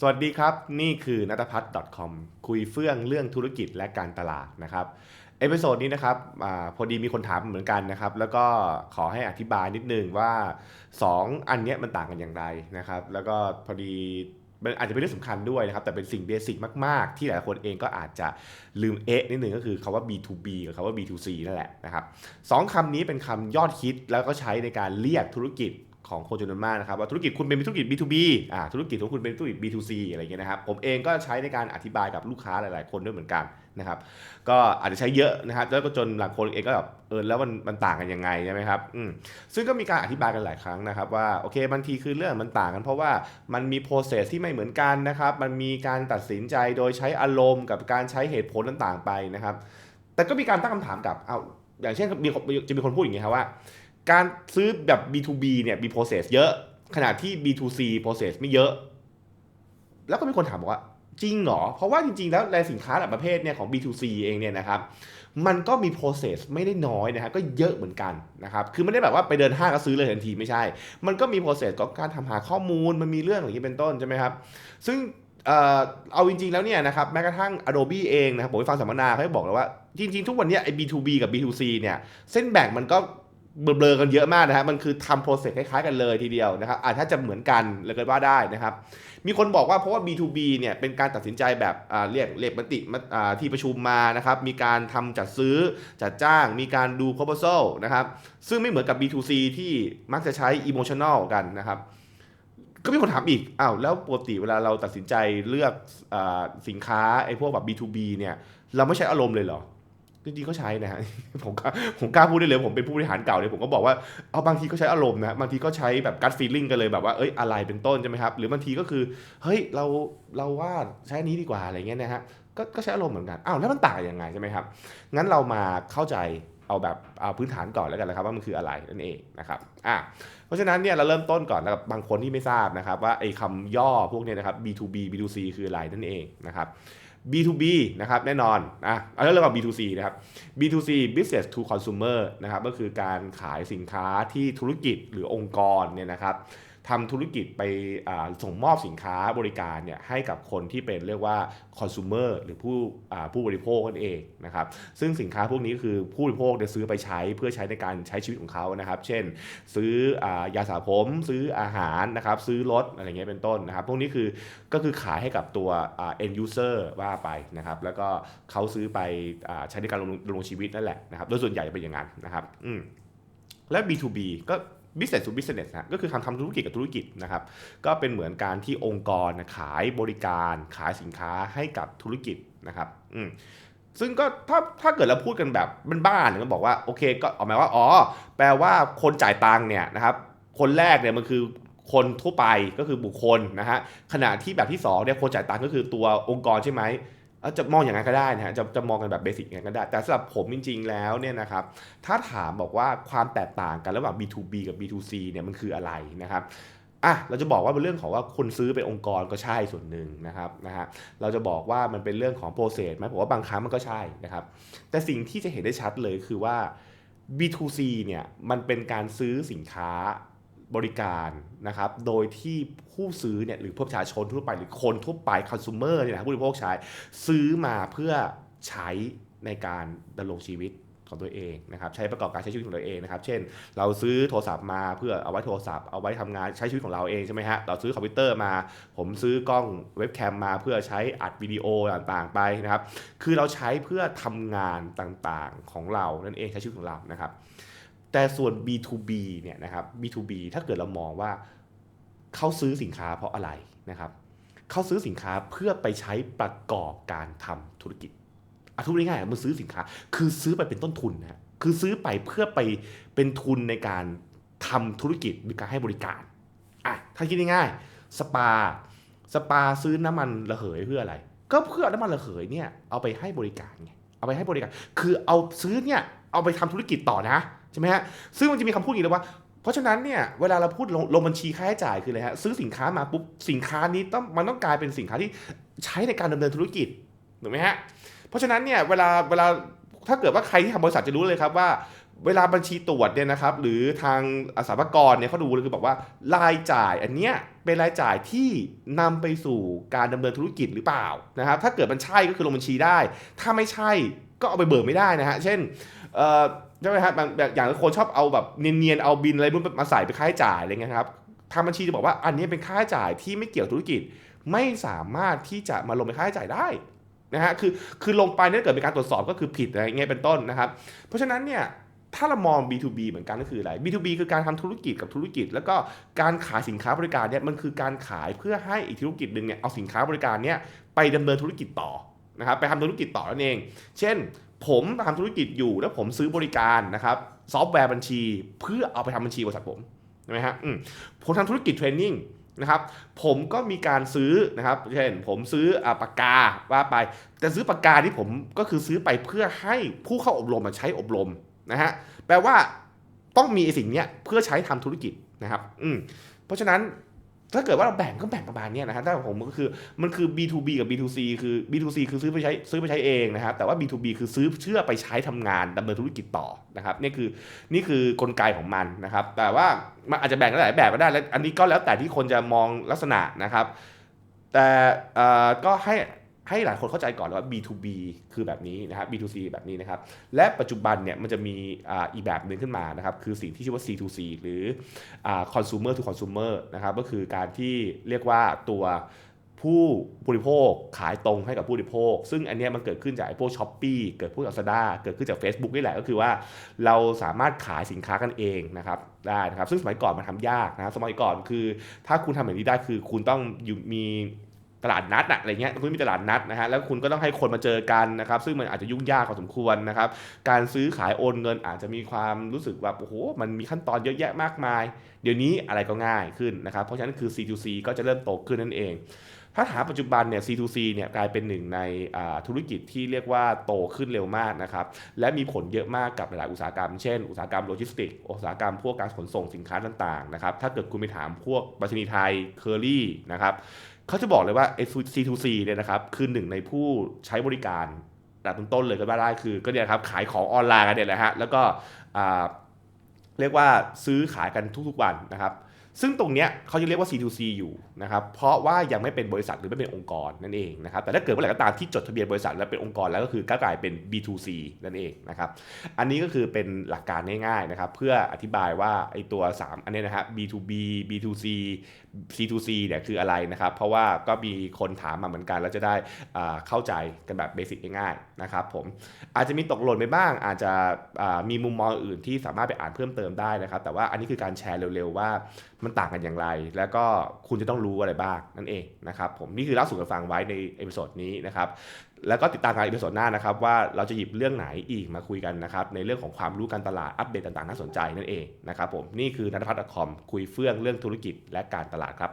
สวัสดีครับ นี่คือนัทพัฒน์ .com คุยเฟื่องเรื่องธุรกิจและการตลาดนะครับเอพิโซดนี้นะครับอพอดีมีคนถามเหมือนกันนะครับ แล้วก็ขอให้อธิบายนิดนึงว่า 2 อันนี้มันต่างกันอย่างไรนะครับ แล้วก็พอดีมันอาจจะเป็นเรื่องสำคัญด้วยนะครับ แต่เป็นสิ่งเบสิกมาก ๆ ที่หลายคนเองก็อาจจะลืมเอ๊ะนิดนึงก็คือคาว่า B2B กับคาว่า B2C นั่นแหละนะครับสองคำนี้เป็นคำยอดฮิตแล้วก็ใช้ในการเรียกธุรกิจ ของคนจำนวนมากนะครับว่าธุรกิจคุณเป็นธุรกิจ B2B อ่าธุรกิจของคุณเป็นธุรกิจ B2C อะไรเงี้ยนะครับผมเองก็ใช้ในการอธิบายกับลูกค้าหลาย ๆ คนด้วยเหมือนกันนะครับก็อาจจะใช้เยอะนะครับแล้วก็จนหลังคนเองก็แบบเออแล้วมันมันต่างกันยังไงใช่ไหมครับอืมซึ่งก็มีการอธิบายกันหลายครั้งนะครับว่าโอเคบางทีคือเรื่องมันต่างกัน เพราะว่ามันมี process ที่ไม่เหมือนกันนะครับมันมีการตัดสินใจโดยใช้อารมณ์กับการใช้เหตุผลต่าง ๆ ไปนะครับ แต่ก็มีการตั้งคำถามกับเอาอย่างเช่นมีจะมีคนพูดอย่างนี้ครับว่า การซื้อแบบ B2B เนี่ยมี process เยอะ ขณะที่ B2C process ไม่เยอะ แล้วก็มีคนถามบอกว่า จริงเหรอ เพราะว่าจริง ๆ แล้วในสินค้าหลายประเภทเนี่ยของ B2C เองเนี่ยนะครับ มันก็มี process ไม่ได้น้อยนะครับก็เยอะเหมือนกันนะครับ คือไม่ได้แบบว่าไปเดินห้างก็ซื้อเลยทันทีไม่ใช่ มันก็มี process ของการทำหาข้อมูล มันมีเรื่องอย่างนี้เป็นต้นใช่ไหมครับ ซึ่งเอาจริงๆแล้วเนี่ยนะครับแม้กระทั่ง Adobe เองนะครับผมไปฟังสัมมนาเขาบอกเลยว่าจริงๆ ทุกวันนี้ไอ้ B2B กับ B2C เนี่ยเส้นแบ่งมันก็ เบลอๆกันเยอะมากนะฮะมันคือทำโปรเซสคล้ายๆกันเลยทีเดียวนะครับอาจจะเหมือนกันเลยก็ว่าได้นะครับ มีคนบอกว่าเพราะว่า B2B เนี่ยเป็นการตัดสินใจแบบเรียกเรียกมติที่ประชุมมานะครับมีการทำจัดซื้อจัดจ้าง มีการดู proposal นะครับซึ่งไม่เหมือนกับ B2C ที่มักจะใช้ emotional กันนะครับก็มีคนถามอีก อ้าว แล้วปกติเวลาเราตัดสินใจเลือกอสินค้าไอ้พวกแบบ B2B เนี่ย เราไม่ใช้อารมณ์เลยเหรอ จริงๆก็ใช้นะฮะผมกล้าผมกล้าพูดได้เลยผมเป็นผู้บริหารเก่าเนี่ยผมก็บอกว่าเอาบางทีก็ใช้อารมณ์นะบางทีก็ใช้แบบ gut feeling กันเลยแบบว่าเอ้ยอะไรเป็นต้นใช่ไหมครับหรือบางทีก็คือเฮ้ยเราเราว่าใช้นี้ดีกว่าอะไรเงี้ยนะฮะก็ก็ใช้อารมณ์เหมือนกันอ้าวแล้วมันต่างยังไงใช่ไหมครับงั้นเรามาเข้าใจเอาแบบเอาพื้นฐานก่อนแล้วกันนะครับว่ามันคืออะไรนั่นเองนะครับอะเพราะฉะนั้นเนี่ยเราเริ่มต้นก่อนนะครับบางคนที่ไม่ทราบนะครับว่าไอ้คำย่อพวกเนี้นะครับ B2B B2C คืออะไรนั่นเองนะครับ B2B นะครับแน่นอนอะเอาเรื่องของ B2C นะครับ B2C Business to Consumer นะครับก็คือการขายสินค้าที่ธุรกิจหรือองค์กรเนี่ยนะครับ ทำธุรกิจไปส่งมอบสินค้าบริการเนี่ยให้กับคนที่เป็นเรียกว่า consumer หรือผู้ผู้บริโภคนั่นเองนะครับซึ่งสินค้าพวกนี้คือผู้บริโภคจะซื้อไปใช้เพื่อใช้ในการใช้ชีวิตของเขานะครับ เช่น ซื้ออยาสระผมซื้ออาหารนะครับซื้อรถอะไรเงี้ยเป็นต้นนะครับ พวกนี้คือก็คือขายให้กับตัว end user ว่าไปนะครับแล้วก็เขาซื้อไปอใช้ในการดำรงดำรงชีวิตนั่นแหละนะครับโดยส่วนใหญ่จะเป็นอย่างนั้นนะครับอืมและ B2B ก็ business to business นะก็คือการทำธุรกิจกับธุรกิจนะครับ ก็เป็นเหมือนการที่องค์กรขายบริการขายสินค้าให้กับธุรกิจนะครับอืมซึ่งก็ถ้าถ้าเกิดเราพูดกันแบบบ้านๆเนี่ยก็บอกว่าโอเคก็ออกมายว่าอ๋อแปลว่าคนจ่ายตังค์เนี่ยนะครับคนแรกเนี่ยมันคือคนทั่วไปก็คือบุคคลนะฮะขณะที่แบบที่สองเนี่ยคนจ่ายตังค์ก็คือตัวองค์กรใช่ไหม จะมองอย่างนั้นก็ได้นะฮะจะจะมองกันแบบเบสิกอย่างนั้นก็ได้ แต่สำหรับผมจริง ๆ แล้วเนี่ยนะครับถ้าถามบอกว่าความแตกต่างกันระหว่าง B2B กับ B2C เนี่ยมันคืออะไรนะครับอะเราจะบอกว่าเป็นเรื่องของว่าคนซื้อเป็นองค์กรก็ใช่ส่วนหนึ่งนะครับนะฮะเราจะบอกว่ามันเป็นเรื่องของโปรเซสไหมผมว่าบางครั้งมันก็ใช่นะครับ แต่สิ่งที่จะเห็นได้ชัดเลยคือว่า B2C เนี่ยมันเป็นการซื้อสินค้า บริการนะครับ โดยที่ผู้ซื้อเนี่ยหรือประชาชนทั่วไปหรือคนทั่วไปคอน sumer เนี่ยนะผู้บริโภคใช้ซื้อมาเพื่อใช้ในการดำรงชีวิตของตัวเองนะครับใช้ประกอบการใช้ชีวิตของตัวเองนะครับเช่น เราซื้อโทรศัพท์มาเพื่อเอาไว้โทรศัพท์เอาไว้ทำงานใช้ชีวิตของเราเองใช่ไหมฮะเราซื้อคอมพิวเตอร์มา ผมซื้อกล้องเว็บแคมมาเพื่อใช้อัดวิดีโอต่างๆไปนะครับคือเราใช้เพื่อทำงานต่างๆของเรานั่นเองใช้ชีวิตของเรานะครับ แต่ส่วน B2B เนี่ยนะครับ B2B ถ้าเกิดเรามองว่าเขาซื้อสินค้าเพราะอะไรนะครับเขาซื้อสินค้าเพื่อไปใช้ประกอบการทำธุรกิจอะทุกง่ายๆมันซื้อสินค้า คือซื้อไปเป็นต้นทุนนะคือซื้อไปเพื่อไปเป็นทุนในการทำธุรกิจหรือการให้บริการอะถ้าคิดง่ายๆสปาสปาซื้อน้ำมันระเหยเพื่ออะไร ก็เพื่อน้ำมันระเหยเนี่ยเอาไปให้บริการไงเอาไปให้บริการ คือเอาซื้อเนี่ยเอาไปทำธุรกิจต่อนะ ใช่ไหมฮะซึ่งมันจะมีคำพูดอย่างนี้เลยว่า เพราะฉะนั้นเนี่ยเวลาเราพูดลงลงบัญชีค่าใช้จ่ายคืออะไรฮะซื้อสินค้ามาปุ๊บสินค้านี้ต้องมันต้องกลายเป็นสินค้าที่ใช้ในการดำเนินธุรกิจถูกไหมฮะเพราะฉะนั้นเนี่ยเวลาเวลาถ้าเกิดว่าใครที่ทำบริษัทจะรู้เลยครับว่าเวลาบัญชีตรวจเนี่ยนะครับหรือทางอาสาพกรเนี่ยเขาดูเลยคือบอกว่ารายจ่ายอันเนี้ยเป็นรายจ่ายที่นำไปสู่การดำเนินธุรกิจหรือเปล่านะครับถ้าเกิดมันใช่ก็คือลงบัญชีได้ ถ้าไม่ใช่ก็เอาไปเบิกไม่ได้นะฮะเช่นเอ่อ ใช่ไหมครับบางแบบอย่างคนชอบเอาแบบเนียนๆเอาบินอะไรพวกมาใส่ไปค่าใช้จ่ายอะไรเงี้ยครับทางบัญชีจะบอกว่าอันนี้เป็นค่าใช้จ่ายที่ไม่เกี่ยวธุรกิจ ไม่สามารถที่จะมาลงเป็นค่าใช้จ่ายได้นะฮะคือคือลงไปเนี่ยเกิดเป็นการตรวจสอบก็คือผิดอะไรเงี้ยเป็นต้นนะครับ เพราะฉะนั้นเนี่ยถ้าเรามอง B2B เหมือนกันก็คืออะไร B2B คือการทำธุรกิจกับธุรกิจ แล้วก็การขายสินค้าบริการเนี่ยมันคือการขายเพื่อให้อีกธุรกิจหนึ่งเนี่ยเอาสินค้าบริการเนี่ยไปดำเนินธุรกิจต่อนะครับไปทำธุรกิจต่อนั่นเอง เช่น ผมทำธุรกิจอยู่แล้วผมซื้อบริการนะครับซอฟต์แวร์บัญชี เพื่อเอาไปทำบัญชีบริษัทผมใช่ไหมฮะผมทำธุรกิจเทรนนิ่งนะครับผมก็มีการซื้อนะครับเช่นผมซื้ออปากกาว่าไป แต่ซื้อปากกาที่ผมก็คือซื้อไปเพื่อให้ผู้เข้าอบรมมาใช้อบรมนะฮะแปลว่าต้องมีไอสิ่งนี้เพื่อใช้ทำธุรกิจนะครับอืมเพราะฉะนั้น ถ้าเกิดว่าเราแบ่งก็แบ่งประมาณนี้นะฮะถ้าผมก็คือมันคือ B2B กับ B2C คือ B2C คือซื้อไปใช้ซื้อไปใช้เองนะครับแต่ว่า B2B คือซื้อเชื่อไปใช้ทำงานดำเนินธุรกิจต่อนะครับนี่คือนี่คือกลไกของมันนะครับ แต่ว่ามันอาจจะแบ่งได้หลายแบบก็ได้และอันนี้ก็แล้วแต่ที่คนจะมองลักษณะนะครับ แต่ก็ให้ ให้หลายคนเข้าใจก่อนว่า B2B คือแบบนี้นะครับ B2C แบบนี้นะครับ และปัจจุบันเนี่ยมันจะมีอีกแบบหนึ่งขึ้นมานะครับ คือสิ่งที่ชื่อว่า C2C หรือ consumer to consumer นะครับ ก็คือการที่เรียกว่าตัวผู้บริโภคขายตรงให้กับผู้บริโภค ซึ่งอันนี้มันเกิดขึ้นจากไอ้พวกช้อปปีเกิดพวก Lazada เกิดขึ้นจาก Facebook นี่แหละก็คือว่าเราสามารถขายสินค้ากันเองนะครับได้นะครับ ซึ่งสมัยก่อนมันทำยากนะครับสมัยก่อนคือ ถ้าคุณทำแบบนี้ได้คือคุณต้องอยู่มี ตลาดนัดอะไรเงี้ยคุณมีตลาดนัดนะฮะแล้วคุณก็ต้องให้คนมาเจอกันนะครับ ซึ่งมันอาจจะยุ่งยากพอสมควรนะครับ การซื้อขายโอนเงินอาจจะมีความรู้สึกแบบโอ้โหมันมีขั้นตอนเยอะแยะมากมาย เดี๋ยวนี้อะไรก็ง่ายขึ้นนะครับ เพราะฉะนั้นคือ C2C ก็จะเริ่มโตขึ้นนั่นเองถ้าถามปัจจุบันเนี่ย C2C เนี่ยกลายเป็นหนึ่งในธุรกิจที่เรียกว่าโตขึ้นเร็วมากนะครับ และมีผลเยอะมากกับหลาย ๆ อุตสาหกรรม เช่น อุตสาหกรรมโลจิสติกส์อุตสาหกรรมพวกการขนส่งสินค้าต่าง ๆ นะครับ ถ้าเกิดคุณไปถามพวกบัชนีย์ไทยเคอรี่นะครับ เขาจะบอกเลยว่าไอ้ C2C เนี่ยนะครับคือหนึ่งในผู้ใช้บริการระดับต้นๆเลยก็ว่าได้คือก็เนี่ยครับขายของออนไลน์กันเนี่ยแหละฮะแล้วก็เรียกว่าซื้อขายกันทุกๆวันนะครับ ซึ่งตรงเนี้ยเขาจะเรียกว่า C2C อยู่นะครับ เพราะว่ายังไม่เป็นบริษัทหรือไม่เป็นองค์กรนั่นเองนะครับ แต่ถ้าเกิดเมื่อไหร่ก็ตามที่จดทะเบียนบริษัทแล้วเป็นองค์กรแล้วก็คือก็กลายเป็น B2C นั่นเองนะครับ อันนี้ก็คือเป็นหลักการง่ายๆนะครับ เพื่ออธิบายว่าไอ้ตัว 3 อันนี้นะฮะ B2B B2C C2C เนี่ยคืออะไรนะครับ เพราะว่าก็มีคนถามมาเหมือนกันแล้วจะได้เข้าใจกันแบบเบสิกง่ายๆนะครับผม อาจจะมีตกหล่นไปบ้าง อาจจะมีมุมมองอื่นที่สามารถไปอ่านเพิ่มเติมได้นะครับ แต่ว่าอันนี้คือการแชร์เร็วๆว่ามันต่างกันอย่างไร แล้วก็คุณจะต้องรู้อะไรบ้างนั่นเองนะครับผมนี่คือเล่าสู่กันฟังไว้ในเอพิโซดนี้นะครับแล้วก็ติดตามการเอพิโซดหน้านะครับว่าเราจะหยิบเรื่องไหนอีกมาคุยกันนะครับในเรื่องของความรู้การตลาดอัปเดตต่างๆน่าสนใจนั่นเองนะครับผมนี่คือนัทพัฒน์คอมคุยเฟื่องเรื่องธุรกิจและการตลาดครับ